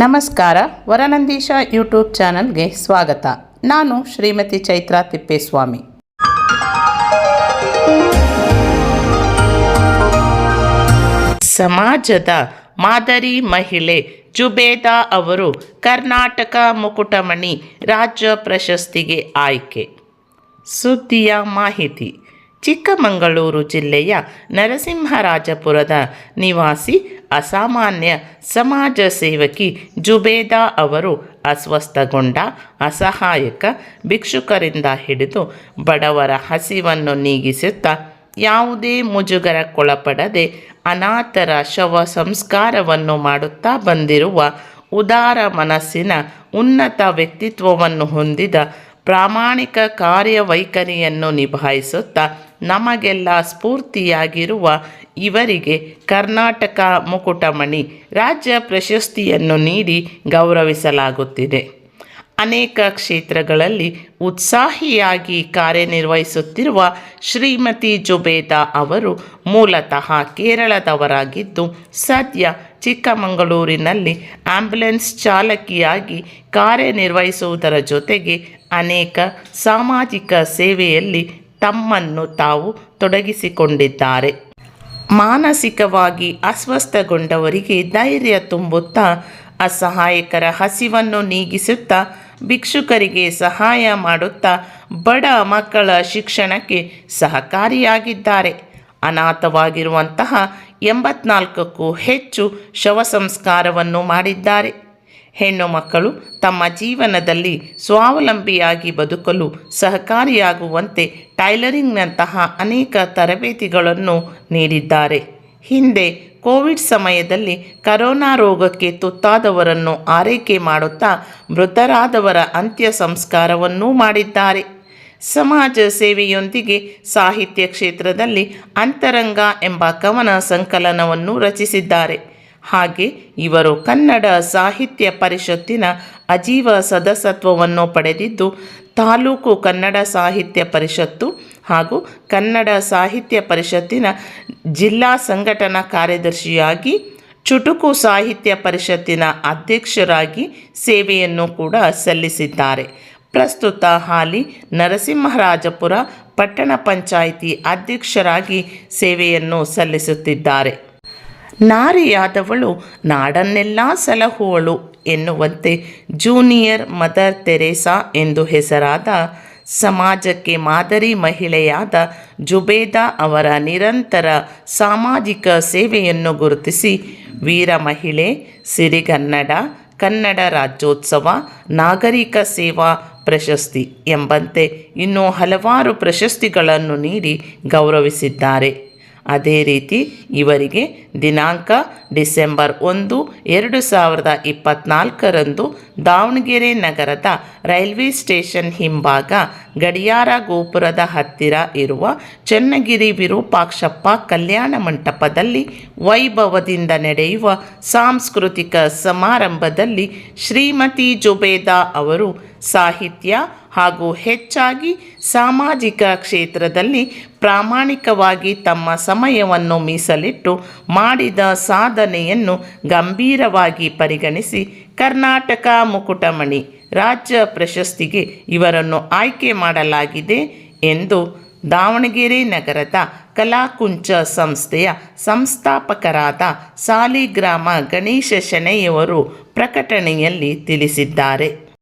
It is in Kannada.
ನಮಸ್ಕಾರ, ವರನಂದೀಶ ಯೂಟ್ಯೂಬ್ ಚಾನಲ್ಗೆ ಸ್ವಾಗತ. ನಾನು ಶ್ರೀಮತಿ ಚೈತ್ರಾ ತಿಪ್ಪೇಸ್ವಾಮಿ. ಸಮಾಜದ ಮಾದರಿ ಮಹಿಳೆ ಜುಬೇದಾ ಅವರು ಕರ್ನಾಟಕ ಮುಕುಟಮಣಿ ರಾಜ್ಯ ಪ್ರಶಸ್ತಿಗೆ ಆಯ್ಕೆ. ಸುದ್ದಿಯ ಮಾಹಿತಿ. ಚಿಕ್ಕಮಗಳೂರು ಜಿಲ್ಲೆಯ ನರಸಿಂಹರಾಜಪುರದ ನಿವಾಸಿ, ಅಸಾಮಾನ್ಯ ಸಮಾಜ ಸೇವಕಿ ಜುಬೇದಾ ಅವರು ಅಸ್ವಸ್ಥಗೊಂಡ, ಅಸಹಾಯಕ ಭಿಕ್ಷುಕರಿಂದ ಹಿಡಿದು ಬಡವರ ಹಸಿವನ್ನು ನೀಗಿಸುತ್ತಾ ಯಾವುದೇ ಮುಜುಗರಕ್ಕೊಳಪಡದೆ ಅನಾಥರ ಶವ ಸಂಸ್ಕಾರವನ್ನು ಮಾಡುತ್ತಾ ಬಂದಿರುವ ಉದಾರ ಮನಸ್ಸಿನ ಉನ್ನತ ವ್ಯಕ್ತಿತ್ವವನ್ನು ಹೊಂದಿದ ಪ್ರಾಮಾಣಿಕ ಕಾರ್ಯವೈಖರಿಯನ್ನು ನಿಭಾಯಿಸುತ್ತಾ ನಮಗೆಲ್ಲ ಸ್ಫೂರ್ತಿಯಾಗಿರುವ ಇವರಿಗೆ ಕರ್ನಾಟಕ ಮುಕುಟಮಣಿ ರಾಜ್ಯ ಪ್ರಶಸ್ತಿಯನ್ನು ನೀಡಿ ಗೌರವಿಸಲಾಗುತ್ತಿದೆ. ಅನೇಕ ಕ್ಷೇತ್ರಗಳಲ್ಲಿ ಉತ್ಸಾಹಿಯಾಗಿ ಕಾರ್ಯನಿರ್ವಹಿಸುತ್ತಿರುವ ಶ್ರೀಮತಿ ಜುಬೇದಾ ಅವರು ಮೂಲತಃ ಕೇರಳದವರಾಗಿದ್ದು, ಸದ್ಯ ಚಿಕ್ಕಮಗಳೂರಿನಲ್ಲಿ ಆಂಬ್ಯುಲೆನ್ಸ್ ಚಾಲಕಿಯಾಗಿ ಕಾರ್ಯನಿರ್ವಹಿಸುವುದರ ಜೊತೆಗೆ ಅನೇಕ ಸಾಮಾಜಿಕ ಸೇವೆಯಲ್ಲಿ ತಮ್ಮನ್ನು ತಾವು ತೊಡಗಿಸಿಕೊಂಡಿದ್ದಾರೆ. ಮಾನಸಿಕವಾಗಿ ಅಸ್ವಸ್ಥಗೊಂಡವರಿಗೆ ಧೈರ್ಯ ತುಂಬುತ್ತಾ ಅಸಹಾಯಕರ ಹಸಿವನ್ನು ನೀಗಿಸುತ್ತಾ ಭಿಕ್ಷುಕರಿಗೆ ಸಹಾಯ ಮಾಡುತ್ತಾ ಬಡ ಮಕ್ಕಳ ಶಿಕ್ಷಣಕ್ಕೆ ಸಹಕಾರಿಯಾಗಿದ್ದಾರೆ. ಅನಾಥವಾಗಿರುವಂತಹ ಎಂಬತ್ನಾಲ್ಕಕ್ಕೂ ಹೆಚ್ಚು ಶವ ಸಂಸ್ಕಾರವನ್ನು ಮಾಡಿದ್ದಾರೆ. ಹೆಣ್ಣು ಮಕ್ಕಳು ತಮ್ಮ ಜೀವನದಲ್ಲಿ ಸ್ವಾವಲಂಬಿಯಾಗಿ ಬದುಕಲು ಸಹಕಾರಿಯಾಗುವಂತೆ ಟೈಲರಿಂಗ್ನಂತಹ ಅನೇಕ ತರಬೇತಿಗಳನ್ನು ನೀಡಿದ್ದಾರೆ. ಹಿಂದೆ ಕೋವಿಡ್ ಸಮಯದಲ್ಲಿ ಕರೋನಾ ರೋಗಕ್ಕೆ ತುತ್ತಾದವರನ್ನು ಆರೈಕೆ ಮಾಡುತ್ತಾ ಮೃತರಾದವರ ಅಂತ್ಯ ಸಂಸ್ಕಾರವನ್ನೂ ಮಾಡಿದ್ದಾರೆ. ಸಮಾಜ ಸೇವೆಯೊಂದಿಗೆ ಸಾಹಿತ್ಯ ಕ್ಷೇತ್ರದಲ್ಲಿ ಅಂತರಂಗ ಎಂಬ ಕವನ ಸಂಕಲನವನ್ನು ರಚಿಸಿದ್ದಾರೆ. ಹಾಗೆ ಇವರು ಕನ್ನಡ ಸಾಹಿತ್ಯ ಪರಿಷತ್ತಿನ ಅಜೀವ ಸದಸ್ಯತ್ವವನ್ನು ಪಡೆದಿದ್ದು, ತಾಲೂಕು ಕನ್ನಡ ಸಾಹಿತ್ಯ ಪರಿಷತ್ತು ಹಾಗೂ ಕನ್ನಡ ಸಾಹಿತ್ಯ ಪರಿಷತ್ತಿನ ಜಿಲ್ಲಾ ಸಂಘಟನಾ ಕಾರ್ಯದರ್ಶಿಯಾಗಿ, ಚುಟುಕು ಸಾಹಿತ್ಯ ಪರಿಷತ್ತಿನ ಅಧ್ಯಕ್ಷರಾಗಿ ಸೇವೆಯನ್ನು ಕೂಡ ಸಲ್ಲಿಸಿದ್ದಾರೆ. ಪ್ರಸ್ತುತ ಹಾಲಿ ನರಸಿಂಹರಾಜಪುರ ಪಟ್ಟಣ ಪಂಚಾಯಿತಿ ಅಧ್ಯಕ್ಷರಾಗಿ ಸೇವೆಯನ್ನು ಸಲ್ಲಿಸುತ್ತಿದ್ದಾರೆ. ನಾರಿಯಾದವಳು ನಾಡನ್ನೆಲ್ಲ ಸಲಹುವಳು ಎನ್ನುವಂತೆ ಜೂನಿಯರ್ ಮದರ್ ತೆರೇಸಾ ಎಂದು ಹೆಸರಾದ ಸಮಾಜಕ್ಕೆ ಮಾದರಿ ಮಹಿಳೆಯಾದ ಜುಬೇದಾ ಅವರ ನಿರಂತರ ಸಾಮಾಜಿಕ ಸೇವೆಯನ್ನು ಗುರುತಿಸಿ, ವೀರ ಮಹಿಳೆ, ಸಿರಿಗನ್ನಡ, ಕನ್ನಡ ರಾಜ್ಯೋತ್ಸವ, ನಾಗರಿಕ ಸೇವಾ ಪ್ರಶಸ್ತಿ ಎಂಬಂತೆ ಇನ್ನೂ ಹಲವಾರು ಪ್ರಶಸ್ತಿಗಳನ್ನು ನೀಡಿ ಗೌರವಿಸಿದ್ದಾರೆ. ಅದೇ ರೀತಿ ಇವರಿಗೆ ದಿನಾಂಕ ಡಿಸೆಂಬರ್ ಒಂದು, ಎರಡು ಸಾವಿರದ ಇಪ್ಪತ್ನಾಲ್ಕರಂದು ದಾವಣಗೆರೆ ನಗರದ ರೈಲ್ವೆ ಸ್ಟೇಷನ್ ಹಿಂಭಾಗ ಗಡಿಯಾರ ಗೋಪುರದ ಹತ್ತಿರ ಇರುವ ಚನ್ನಗಿರಿ ವಿರೂಪಾಕ್ಷಪ್ಪ ಕಲ್ಯಾಣ ಮಂಟಪದಲ್ಲಿ ವೈಭವದಿಂದ ನಡೆಯುವ ಸಾಂಸ್ಕೃತಿಕ ಸಮಾರಂಭದಲ್ಲಿ ಶ್ರೀಮತಿ ಜುಬೇದಾ ಅವರು ಸಾಹಿತ್ಯ ಹಾಗೂ ಹೆಚ್ಚಾಗಿ ಸಾಮಾಜಿಕ ಕ್ಷೇತ್ರದಲ್ಲಿ ಪ್ರಾಮಾಣಿಕವಾಗಿ ತಮ್ಮ ಸಮಯವನ್ನು ಮೀಸಲಿಟ್ಟು ಮಾಡಿದ ಸಾಧನೆಯನ್ನು ಗಂಭೀರವಾಗಿ ಪರಿಗಣಿಸಿ ಕರ್ನಾಟಕ ಮುಕುಟಮಣಿ ರಾಜ್ಯ ಪ್ರಶಸ್ತಿಗೆ ಇವರನ್ನು ಆಯ್ಕೆ ಮಾಡಲಾಗಿದೆ ಎಂದು ದಾವಣಗೆರೆ ನಗರದ ಕಲಾಕುಂಚ ಸಂಸ್ಥೆಯ ಸಂಸ್ಥಾಪಕರಾದ ಸಾಲಿಗ್ರಾಮ ಗಣೇಶ ಶೆಣೆಯವರು ಪ್ರಕಟಣೆಯಲ್ಲಿ ತಿಳಿಸಿದ್ದಾರೆ.